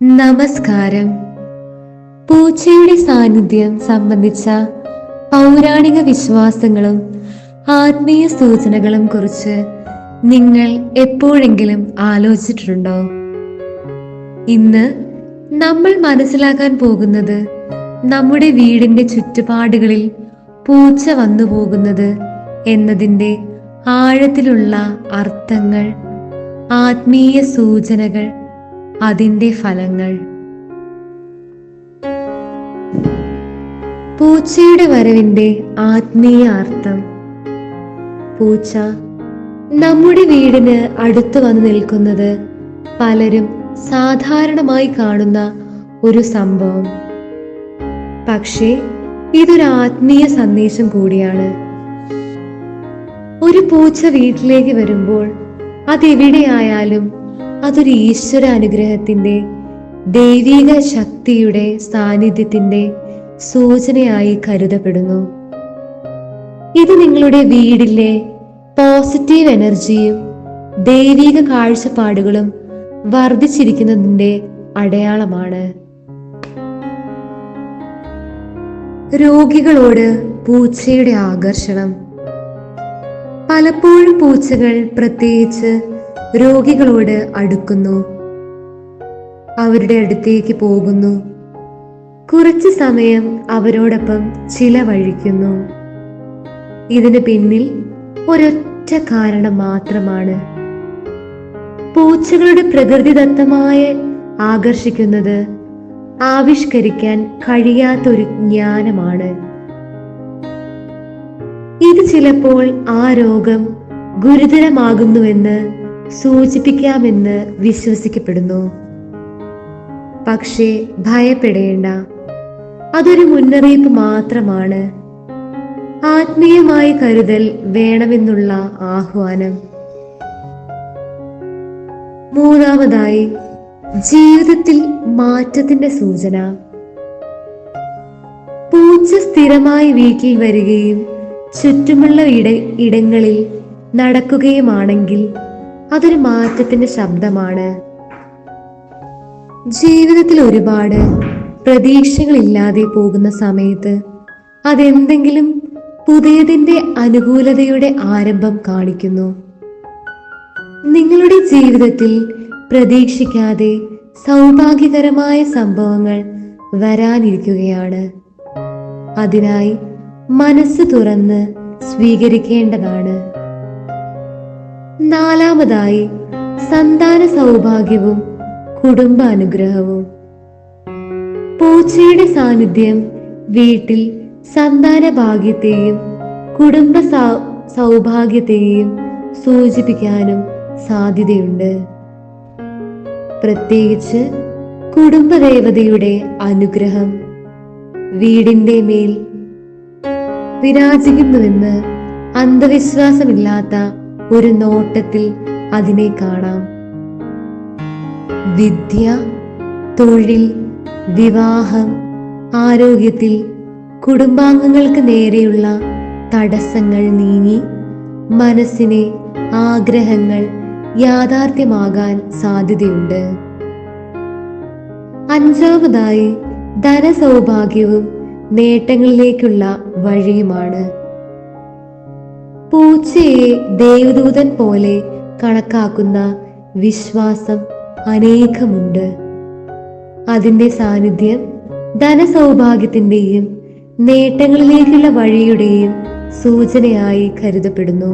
നമസ്കാരം. പൂച്ചയുടെ സാന്നിധ്യം സംബന്ധിച്ച പൗരാണിക വിശ്വാസങ്ങളും ആത്മീയ സൂചനകളും കുറിച്ച് നിങ്ങൾ എപ്പോഴെങ്കിലും ആലോചിച്ചിട്ടുണ്ടോ? ഇന്ന് നമ്മൾ മനസ്സിലാക്കാൻ പോകുന്നത് നമ്മുടെ വീടിന്റെ ചുറ്റുപാടുകളിൽ പൂച്ച വന്നു പോകുന്നത് എന്നതിന്റെ ആഴത്തിലുള്ള അർത്ഥങ്ങൾ ആത്മീയ സൂചനകൾ അതിന്റെ ഫലങ്ങൾ. പൂച്ചയുടെ വരവിന്റെ ആത്മീയ അർത്ഥം. പൂച്ച നമ്മുടെ വീടിന് അടുത്ത് വന്നു നിൽക്കുന്നത് പലരും സാധാരണമായി കാണുന്ന ഒരു സംഭവം. പക്ഷേ ഇതൊരു ആത്മീയ സന്ദേശം കൂടിയാണ്. ഒരു പൂച്ച വീട്ടിലേക്ക് വരുമ്പോൾ അതെവിടെയായാലും അതൊരു ഈശ്വര അനുഗ്രഹത്തിന്റെ ദൈവിക ശക്തിയുടെ സാന്നിധ്യത്തിന്റെ സൂചനയായി കരുതപ്പെടുന്നു. ഇത് നിങ്ങളുടെ വീടിലെ പോസിറ്റീവ് എനർജിയും ദൈവിക കാഴ്ചപ്പാടുകളും വർദ്ധിച്ചിരിക്കുന്നതിന്റെ അടയാളമാണ്. രോഗികളോട് പൂച്ചയുടെ ആകർഷണം. പലപ്പോഴും പൂച്ചകൾ പ്രത്യേകിച്ച് രോഗികളോട് അടുക്കുന്നു. അവരുടെ അടുത്തേക്ക് പോകുന്നു. കുറച്ച് സമയം അവരോടൊപ്പം ചിലവഴിക്കുന്നു. ഇതിന് പിന്നിൽ ഒരൊറ്റ കാരണം മാത്രമാണ്. പൂച്ചകളുടെ പ്രകൃതിദത്തമായ ആകർഷിക്കുന്നത് ആവിഷ്കരിക്കാൻ കഴിയാത്തൊരു ജ്ഞാനമാണ്. ഇത് ചിലപ്പോൾ ആ രോഗം ഗുരുതരമാകുന്നുവെന്ന് സൂചിപ്പിക്കാമെന്ന് വിശ്വസിക്കപ്പെടുന്നു. പക്ഷേ ഭയപ്പെടേണ്ട. അതൊരു മുന്നറിയിപ്പ് മാത്രമാണ്. ആത്മീയമായി കരുതൽ വേണമെന്നുള്ള ആഹ്വാനം. മൂന്നാമതായി ജീവിതത്തിൽ മാറ്റത്തിന്റെ സൂചന. പൂച്ച സ്ഥിരമായി വീട്ടിൽ വരികയും ചുറ്റുമുള്ള ഇട ഇടങ്ങളിൽ നടക്കുകയുമാണെങ്കിൽ അതൊരു മാറ്റത്തിന്റെ ശബ്ദമാണ്. ജീവിതത്തിൽ ഒരുപാട് പ്രതീക്ഷകളില്ലാതെ പോകുന്ന സമയത്ത് അതെന്തെങ്കിലും പുതിയതിന്റെ അനുകൂലതയുടെ ആരംഭം കാണിക്കുന്നു. നിങ്ങളുടെ ജീവിതത്തിൽ പ്രതീക്ഷിക്കാതെ സൗഭാഗ്യകരമായ സംഭവങ്ങൾ വരാനിരിക്കുകയാണ്. അതിനായി മനസ്സ് തുറന്ന് സ്വീകരിക്കേണ്ടതാണ്. നാലാമതായി സന്താന സൗഭാഗ്യവും കുടുംബാനുഗ്രഹവും. പൂച്ചയുടെ സാന്നിധ്യം വീട്ടിൽ സന്താന ഭാഗ്യത്തെയും കുടുംബ സൗഭാഗ്യത്തെയും സൂചിപ്പിക്കാനും സാധ്യതയുണ്ട്. പ്രത്യേകിച്ച് കുടുംബദേവതയുടെ അനുഗ്രഹം വീടിന്റെ മേൽ വിരാജിക്കുന്നുവെന്ന് അന്ധവിശ്വാസമില്ലാത്ത ഒരു നോട്ടത്തിൽ അതിനെ കാണാം. വിദ്യ തൊഴിൽ വിവാഹം ആരോഗ്യത്തിൽ കുടുംബാംഗങ്ങൾക്ക് നേരെയുള്ള തടസ്സങ്ങൾ നീങ്ങി മനസ്സിനെ ആഗ്രഹങ്ങൾ യാഥാർത്ഥ്യമാകാൻ സാധ്യതയുണ്ട്. അഞ്ചാമതായി ധനസൗഭാഗ്യവും നേട്ടങ്ങളിലേക്കുള്ള വഴിയുമാണ് പൂച്ചയെ ദേവദൂതൻ പോലെ കണക്കാക്കുന്ന വിശ്വാസം അനേകമുണ്ട്. അതിന്റെ സാന്നിധ്യം ധനസൗഭാഗ്യത്തിന്റെയും നേട്ടങ്ങളിലേക്കുള്ള വഴിയുടെയും സൂചനയായി കരുതപ്പെടുന്നു.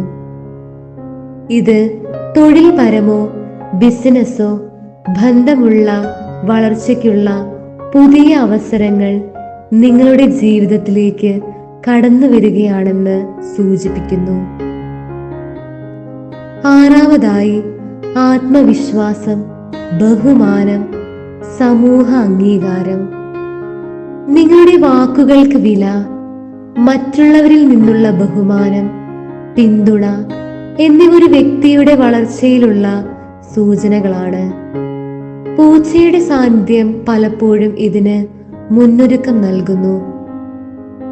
ഇത് തൊഴിൽപരമോ ബിസിനസ്സോ ബന്ധമുള്ള വളർച്ചയ്ക്കുള്ള പുതിയ അവസരങ്ങൾ നിങ്ങളുടെ ജീവിതത്തിലേക്ക് കടന്നു വരികയാണെന്ന് സൂചിപ്പിക്കുന്നു. ആറാമതായി ആത്മവിശ്വാസം ബഹുമാനം സമൂഹ അംഗീകാരം. നിങ്ങളുടെ വാക്കുകൾക്ക് വില മറ്റുള്ളവരിൽ നിന്നുള്ള ബഹുമാനം പിന്തുണ എന്നിവ ഒരു വ്യക്തിയുടെ വളർച്ചയിലുള്ള സൂചനകളാണ്. പൂച്ചയുടെ സാന്നിധ്യം പലപ്പോഴും ഇതിന് മുന്നൊരുക്കം നൽകുന്നു.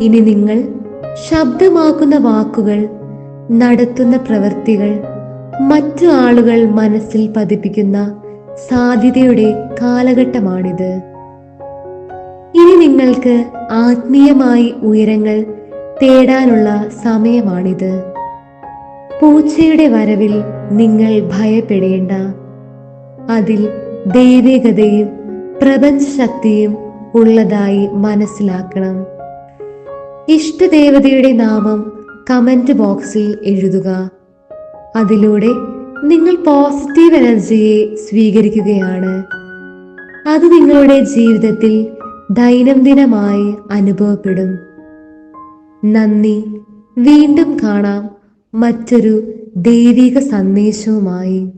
ഇനി നിങ്ങൾ ശബ്ദമാക്കുന്ന വാക്കുകൾ നടത്തുന്ന പ്രവൃത്തികൾ മറ്റു ആളുകൾ മനസ്സിൽ പതിപ്പിക്കുന്ന സാധ്യതയുടെ കാലഘട്ടമാണിത്. ഇനി നിങ്ങൾക്ക് ആത്മീയമായി ഉയരങ്ങൾ തേടാനുള്ള സമയമാണിത്. പൂച്ചയുടെ വരവിൽ നിങ്ങൾ ഭയപ്പെടേണ്ട. അതിൽ ദൈവികതയും പ്രപഞ്ചശക്തിയും ഉള്ളതായി മനസ്സിലാക്കണം. ഇഷ്ടദേവതയുടെ നാമം കമന്റ് ബോക്സിൽ എഴുതുക. അതിലൂടെ നിങ്ങൾ പോസിറ്റീവ് എനർജിയെ സ്വീകരിക്കുകയാണ്. അത് നിങ്ങളുടെ ജീവിതത്തിൽ ദൈനംദിനമായി അനുഭവപ്പെടും. നന്ദി. വീണ്ടും കാണാം മറ്റൊരു ദൈവിക സന്ദേശവുമായി.